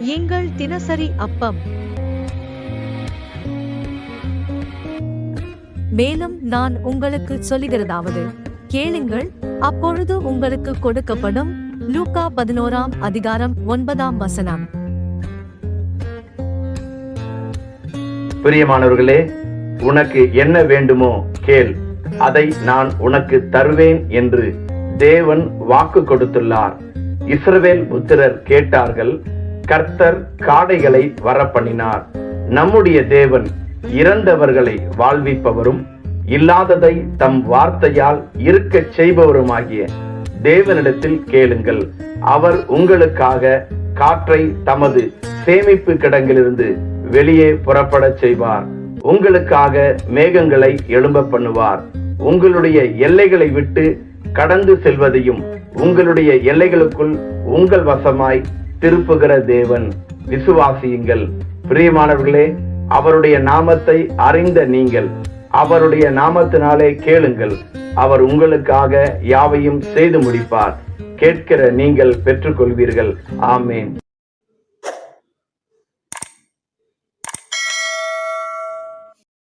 எங்கள் தினசரி அப்பம். மேலும் நான் உங்களுக்கு சொல்லுகிறதாவது கேளுங்கள். அப்பொழுது உங்களுக்கு கொடுக்கப்படும் லூக்கா பதினோராம் அதிகாரம் ஒன்பதாம் வசனம். பிரியமானவர்களே உனக்கு என்ன வேண்டுமோ கேள். அதை நான் உனக்கு தருவேன் என்று தேவன் வாக்கு கொடுத்துள்ளார். இஸ்ரவேல் புத்திரர் கேட்டார்கள் கர்த்தர் காடைகளை வரப்பண்ணினார். நம்முடைய தேவன் இறந்தவர்களை வாழ்விப்பவரும் இல்லாததை தம் வார்த்தையால் இருக்கச் செய்பவருமாகிய தேவனிடத்தில் கேளுங்கள். அவர் உங்களுக்காக காற்றை தமது சேமிப்பு கிடங்கிலிருந்து வெளியே புறப்படச் செய்வார். உங்களுக்காக மேகங்களை எழும்ப பண்ணுவார். உங்களுடைய எல்லைகளை விட்டு கடந்து செல்வதையும் உங்களுடைய எல்லைகளுக்குள் உங்கள் வசமாய் திருப்புகிற தேவன். விசுவாசியுங்கள். பிரியமானவர்களே அவருடைய நாமத்தை அறிந்த நீங்கள் அவருடைய நாமத்தினாலே கேளுங்கள். அவர் உங்களுக்காக யாவையும் செய்து முடிப்பார். கேட்கிற நீங்கள் பெற்றுக்கொள்வீர்கள். ஆமேன்.